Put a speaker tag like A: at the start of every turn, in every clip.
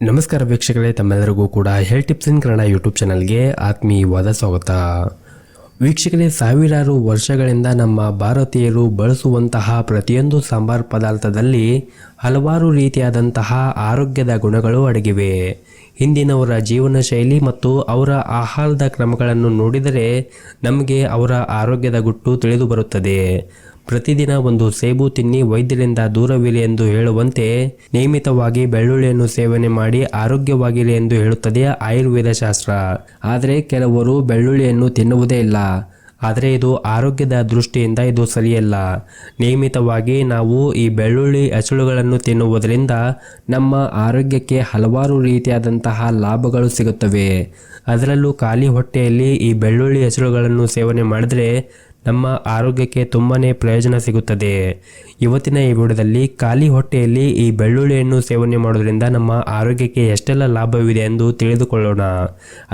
A: ನಮಸ್ಕಾರ ವೀಕ್ಷಕರೇ, ತಮ್ಮೆಲ್ಲರಿಗೂ ಕೂಡ health tips in Kannada YouTube ಚಾನಲ್ಗೆ ಆತ್ಮೀಯವಾದ ಸ್ವಾಗತ. ವೀಕ್ಷಕರೇ, ಸಾವಿರಾರು ವರ್ಷಗಳಿಂದ ನಮ್ಮ ಭಾರತೀಯರು ಬಳಸುವಂತಹ ಪ್ರತಿಯೊಂದು ಸಾಂಬಾರ್ ಪದಾರ್ಥದಲ್ಲಿ ಹಲವಾರು ರೀತಿಯಾದಂತಹ ಆರೋಗ್ಯದ ಗುಣಗಳು ಅಡಗಿವೆ. ಹಿಂದಿನವರ ಜೀವನ ಶೈಲಿ ಮತ್ತು ಅವರ ಆಹಾರದ ಕ್ರಮಗಳನ್ನು ನೋಡಿದರೆ ನಮಗೆ ಅವರ ಆರೋಗ್ಯದ ಗುಟ್ಟು ತಿಳಿದು ಬರುತ್ತದೆ. ಪ್ರತಿದಿನ ಒಂದು ಸೇಬು ತಿನ್ನಿ ವೈದ್ಯರಿಂದ ದೂರವಿರಿ ಎಂದು ಹೇಳುವಂತೆ ನಿಯಮಿತವಾಗಿ ಬೆಳ್ಳುಳ್ಳಿಯನ್ನು ಸೇವನೆ ಮಾಡಿ ಆರೋಗ್ಯವಾಗಿರಿ ಎಂದು ಹೇಳುತ್ತದೆ ಆಯುರ್ವೇದ ಶಾಸ್ತ್ರ. ಆದರೆ ಕೆಲವರು ಬೆಳ್ಳುಳ್ಳಿಯನ್ನು ತಿನ್ನುವುದೇ ಇಲ್ಲ. ಆದರೆ ಇದು ಆರೋಗ್ಯದ ದೃಷ್ಟಿಯಿಂದ ಇದು ಸರಿಯಲ್ಲ. ನಿಯಮಿತವಾಗಿ ನಾವು ಈ ಬೆಳ್ಳುಳ್ಳಿ ಹಸುಳುಗಳನ್ನು ತಿನ್ನುವುದರಿಂದ ನಮ್ಮ ಆರೋಗ್ಯಕ್ಕೆ ಹಲವಾರು ರೀತಿಯಾದಂತಹ ಲಾಭಗಳು ಸಿಗುತ್ತವೆ. ಅದರಲ್ಲೂ ಖಾಲಿ ಹೊಟ್ಟೆಯಲ್ಲಿ ಈ ಬೆಳ್ಳುಳ್ಳಿ ಹಸುಳುಗಳನ್ನು ಸೇವನೆ ಮಾಡಿದರೆ ನಮ್ಮ ಆರೋಗ್ಯಕ್ಕೆ ತುಂಬಾ ಪ್ರಯೋಜನ ಸಿಗುತ್ತದೆ. ಇವತ್ತಿನ ಈ ವಿಡಿಯೋದಲ್ಲಿ ಖಾಲಿ ಹೊಟ್ಟೆಯಲ್ಲಿ ಈ ಬೆಳ್ಳುಳ್ಳಿಯನ್ನು ಸೇವನೆ ಮಾಡೋದ್ರಿಂದ ನಮ್ಮ ಆರೋಗ್ಯಕ್ಕೆ ಎಷ್ಟೆಲ್ಲ ಲಾಭವಿದೆ ಎಂದು ತಿಳಿದುಕೊಳ್ಳೋಣ.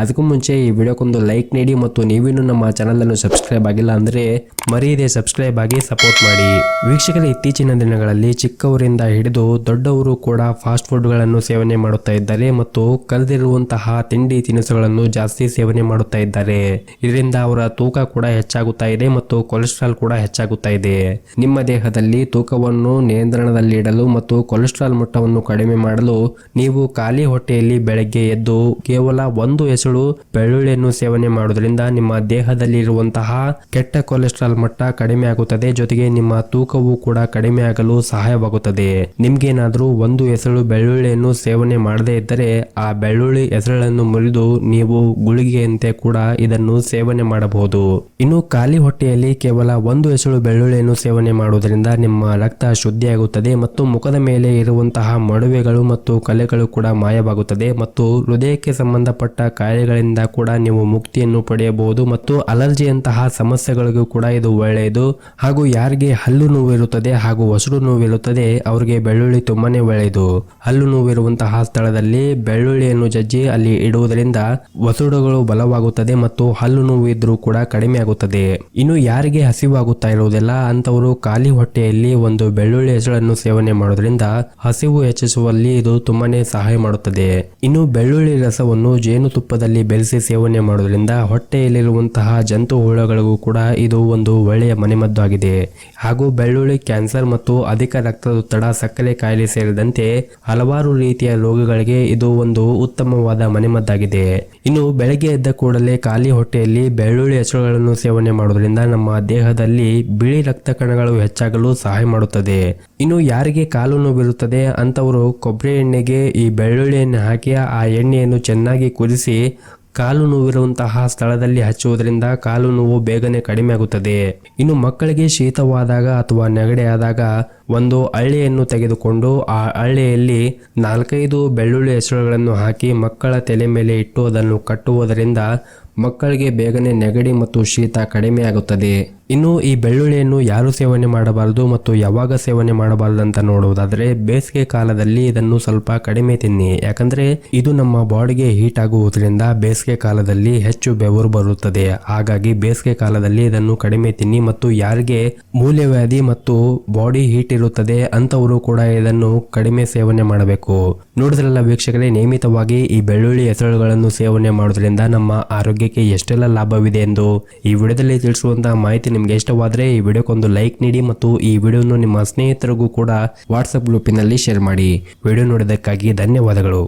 A: ಅದಕ್ಕೂ ಮುಂಚೆ ಈ ವಿಡಿಯೋಕ್ಕೊಂದು ಲೈಕ್ ನೀಡಿ ಮತ್ತು ನೀವಿನ್ನೂ ನಮ್ಮ ಚಾನಲನ್ನು ಸಬ್ಸ್ಕ್ರೈಬ್ ಆಗಿಲ್ಲ ಅಂದರೆ ಮರೆಯದೆ ಸಬ್ಸ್ಕ್ರೈಬ್ ಆಗಿ ಸಪೋರ್ಟ್ ಮಾಡಿ. ವೀಕ್ಷಕರ, ಇತ್ತೀಚಿನ ದಿನಗಳಲ್ಲಿ ಚಿಕ್ಕವರಿಂದ ಹಿಡಿದು ದೊಡ್ಡವರು ಕೂಡ ಫಾಸ್ಟ್ ಫುಡ್ಗಳನ್ನು ಸೇವನೆ ಮಾಡುತ್ತಾ ಇದ್ದಾರೆ ಮತ್ತು ಕರೆದಿರುವಂತಹ ತಿಂಡಿ ತಿನಿಸುಗಳನ್ನು ಜಾಸ್ತಿ ಸೇವನೆ ಮಾಡುತ್ತಾ ಇದ್ದಾರೆ. ಇದರಿಂದ ಅವರ ತೂಕ ಕೂಡ ಹೆಚ್ಚಾಗುತ್ತಾ ಇದೆ ಮತ್ತು ಕೊಲೆಸ್ಟ್ರಾಲ್ ಕೂಡ ಹೆಚ್ಚಾಗುತ್ತಾ ಇದೆ. ನಿಮ್ಮ ದೇಹದಲ್ಲಿ ತೂಕವನ್ನು ನಿಯಂತ್ರಣದಲ್ಲಿಡಲು ಮತ್ತು ಕೊಲೆಸ್ಟ್ರಾಲ್ ಮಟ್ಟವನ್ನು ಕಡಿಮೆ ಮಾಡಲು ನೀವು ಖಾಲಿ ಹೊಟ್ಟೆಯಲ್ಲಿ ಬೆಳಗ್ಗೆ ಎದ್ದು ಕೇವಲ ಒಂದು ಎಸಳು ಬೆಳ್ಳುಳ್ಳಿಯನ್ನು ಸೇವನೆ ಮಾಡುವುದರಿಂದ ನಿಮ್ಮ ದೇಹದಲ್ಲಿ ಇರುವಂತಹ ಕೆಟ್ಟ ಕೊಲೆಸ್ಟ್ರಾಲ್ ಮಟ್ಟ ಕಡಿಮೆ ಆಗುತ್ತದೆ. ಜೊತೆಗೆ ನಿಮ್ಮ ತೂಕವು ಕೂಡ ಕಡಿಮೆ ಆಗಲು ಸಹಾಯವಾಗುತ್ತದೆ. ನಿಮ್ಗೇನಾದ್ರೂ ಒಂದು ಎಸಳು ಬೆಳ್ಳುಳ್ಳಿಯನ್ನು ಸೇವನೆ ಮಾಡದೇ ಇದ್ದರೆ ಆ ಬೆಳ್ಳುಳ್ಳಿ ಎಸಳನ್ನು ಮುರಿದು ನೀವು ಗುಳಿಗೆಯಂತೆ ಕೂಡ ಇದನ್ನು ಸೇವನೆ ಮಾಡಬಹುದು. ಇನ್ನು ಖಾಲಿ ಹೊಟ್ಟೆಯಲ್ಲಿ ಕೇವಲ ಒಂದು ಎಸಳು ಬೆಳ್ಳುಳ್ಳಿಯನ್ನು ಸೇವನೆ ಮಾಡುವುದರಿಂದ ನಿಮ್ಮ ರಕ್ತ ಶುದ್ಧಿಯಾಗುತ್ತದೆ ಮತ್ತು ಮುಖದ ಮೇಲೆ ಇರುವಂತಹ ಮಡುವೆಗಳು ಮತ್ತು ಕಲೆಗಳು ಕೂಡ ಮಾಯವಾಗುತ್ತದೆ ಮತ್ತು ಹೃದಯಕ್ಕೆ ಸಂಬಂಧಪಟ್ಟ ಕಾಯಿಲೆಗಳಿಂದ ಕೂಡ ನೀವು ಮುಕ್ತಿಯನ್ನು ಪಡೆಯಬಹುದು ಮತ್ತು ಅಲರ್ಜಿಯಂತಹ ಸಮಸ್ಯೆಗಳಿಗೂ ಕೂಡ ಇದು ಒಳ್ಳೆಯದು. ಹಾಗೂ ಯಾರಿಗೆ ಹಲ್ಲು ನೋವಿರುತ್ತದೆ ಹಾಗೂ ಹೊಸಡು ನೋವಿರುತ್ತದೆ, ಅವರಿಗೆ ಬೆಳ್ಳುಳ್ಳಿ ತುಂಬಾನೇ ಒಳ್ಳೆಯದು. ಹಲ್ಲು ನೋವಿರುವಂತಹ ಸ್ಥಳದಲ್ಲಿ ಬೆಳ್ಳುಳ್ಳಿಯನ್ನು ಜಜ್ಜಿ ಅಲ್ಲಿ ಇಡುವುದರಿಂದ ಒಸಡುಗಳು ಬಲವಾಗುತ್ತದೆ ಮತ್ತು ಹಲ್ಲು ನೋವು ಇದ್ರೂ ಕೂಡ ಕಡಿಮೆ ಆಗುತ್ತದೆ ಇನ್ನು ಯಾರಿಗೆ ಹಸಿವಾಗುತ್ತಾ ಇರುವುದಿಲ್ಲ ಅಂತವರು ಖಾಲಿ ಹೊಟ್ಟೆಯಲ್ಲಿ ಒಂದು ಬೆಳ್ಳುಳ್ಳಿ ಹೆಸಳನ್ನು ಸೇವನೆ ಮಾಡೋದ್ರಿಂದ ಹಸಿವು ಹೆಚ್ಚಿಸುವಲ್ಲಿ ಇದು ತುಂಬಾನೇ ಸಹಾಯ ಮಾಡುತ್ತದೆ. ಇನ್ನು ಬೆಳ್ಳುಳ್ಳಿ ರಸವನ್ನು ಜೇನುತುಪ್ಪದಲ್ಲಿ ಬೆರೆಸಿ ಸೇವನೆ ಮಾಡೋದ್ರಿಂದ ಹೊಟ್ಟೆಯಲ್ಲಿರುವಂತಹ ಜಂತು ಹುಳಗಳಿಗೂ ಕೂಡ ಇದು ಒಂದು ಒಳ್ಳೆಯ ಮನೆಮದ್ದು ಆಗಿದೆ ಹಾಗೂ ಬೆಳ್ಳುಳ್ಳಿ, ಕ್ಯಾನ್ಸರ್ ಮತ್ತು ಅಧಿಕ ರಕ್ತದೊತ್ತಡ ಸಕ್ಕರೆ ಕಾಯಿಲೆ ಸೇರಿದಂತೆ ಹಲವಾರು ರೀತಿಯ ರೋಗಗಳಿಗೆ ಇದು ಒಂದು ಉತ್ತಮವಾದ ಮನೆಮದ್ದಾಗಿದೆ. ಇನ್ನು ಬೆಳಗ್ಗೆ ಎದ್ದ ಕೂಡಲೇ ಖಾಲಿ ಹೊಟ್ಟೆಯಲ್ಲಿ ಬೆಳ್ಳುಳ್ಳಿ ಹೆಸರುಗಳನ್ನು ಸೇವನೆ ಮಾಡೋದ್ರಿಂದ ನಮ್ಮ ದೇಹದಲ್ಲಿ ಬಿಳಿ ರಕ್ತ ಕಣಗಳು ಹೆಚ್ಚಾಗಲು ಸಹಾಯ ಮಾಡುತ್ತದೆ. ಇನ್ನು ಯಾರಿಗೆ ಕಾಲು ನೋವಿರುತ್ತದೆ ಅಂತವರು ಕೊಬ್ಬರಿ ಎಣ್ಣೆಗೆ ಈ ಬೆಳ್ಳುಳ್ಳಿಯನ್ನು ಹಾಕಿ ಆ ಎಣ್ಣೆಯನ್ನು ಚೆನ್ನಾಗಿ ಕುದಿಸಿ ಕಾಲು ನೋವಿರುವಂತಹ ಸ್ಥಳದಲ್ಲಿ ಹಚ್ಚುವುದರಿಂದ ಕಾಲು ನೋವು ಬೇಗನೆ ಕಡಿಮೆ ಆಗುತ್ತದೆ ಇನ್ನು ಮಕ್ಕಳಿಗೆ ಶೀತವಾದಾಗ ಅಥವಾ ನೆಗಡಿ ಆದಾಗ ಒಂದು ಹಳ್ಳಿಯನ್ನು ತೆಗೆದುಕೊಂಡು ಆ ಹಳ್ಳಿಯಲ್ಲಿ ನಾಲ್ಕೈದು ಬೆಳ್ಳುಳ್ಳಿ ಹೆಸರುಗಳನ್ನು ಹಾಕಿ ಮಕ್ಕಳ ತಲೆ ಮೇಲೆ ಇಟ್ಟು ಅದನ್ನು ಕಟ್ಟುವುದರಿಂದ ಮಕ್ಕಳಿಗೆ ಬೇಗನೆ ನೆಗಡಿ ಮತ್ತು ಶೀತ ಕಡಿಮೆಯಾಗುತ್ತದೆ. ಇನ್ನು ಈ ಬೆಳ್ಳುಳ್ಳಿಯನ್ನು ಯಾರು ಸೇವನೆ ಮಾಡಬಾರದು ಮತ್ತು ಯಾವಾಗ ಸೇವನೆ ಮಾಡಬಾರದು ಅಂತ ನೋಡುವುದಾದರೆ ಬೇಸಿಗೆ ಕಾಲದಲ್ಲಿ ಇದನ್ನು ಸ್ವಲ್ಪ ಕಡಿಮೆ ತಿನ್ನಿ. ಯಾಕಂದ್ರೆ ಇದು ನಮ್ಮ ಬಾಡಿಗೆ ಹೀಟ್ ಆಗುವುದರಿಂದ ಬೇಸಿಗೆ ಕಾಲದಲ್ಲಿ ಹೆಚ್ಚು ಬೆವರು ಬರುತ್ತದೆ. ಹಾಗಾಗಿ ಬೇಸಿಗೆ ಕಾಲದಲ್ಲಿ ಇದನ್ನು ಕಡಿಮೆ ತಿನ್ನಿ ಮತ್ತು ಯಾರಿಗೆ ಮೂಲ್ಯವ್ಯಾಧಿ ಮತ್ತು ಬಾಡಿ ಹೀಟ್ ಇರುತ್ತದೆ ಅಂತವರು ಕೂಡ ಇದನ್ನು ಕಡಿಮೆ ಸೇವನೆ ಮಾಡಬೇಕು. ನೋಡಿದ್ರಲ್ಲ ವೀಕ್ಷಕರೇ, ನಿಯಮಿತವಾಗಿ ಈ ಬೆಳ್ಳುಳ್ಳಿ ಹೆಸರುಗಳನ್ನು ಸೇವನೆ ಮಾಡೋದ್ರಿಂದ ನಮ್ಮ ಆರೋಗ್ಯಕ್ಕೆ ಎಷ್ಟೆಲ್ಲ ಲಾಭವಿದೆ ಎಂದು ಈ ವಿಡಿಯೋದಲ್ಲಿ ತಿಳಿಸುವಂತಹ ಮಾಹಿತಿ ನಿಮಗೆ ಇಷ್ಟವಾದರೆ ಈ ವಿಡಿಯೋಕ್ಕೊಂದು ಲೈಕ್ ನೀಡಿ ಮತ್ತು ಈ ವಿಡಿಯೋನು ನಿಮ್ಮ ಸ್ನೇಹಿತರಿಗೂ ಕೂಡ ವಾಟ್ಸಪ್ ಗ್ರೂಪಿನಲ್ಲಿ ಶೇರ್ ಮಾಡಿ. ವಿಡಿಯೋ ನೋಡಿದ್ದಕ್ಕಾಗಿ ಧನ್ಯವಾದಗಳು.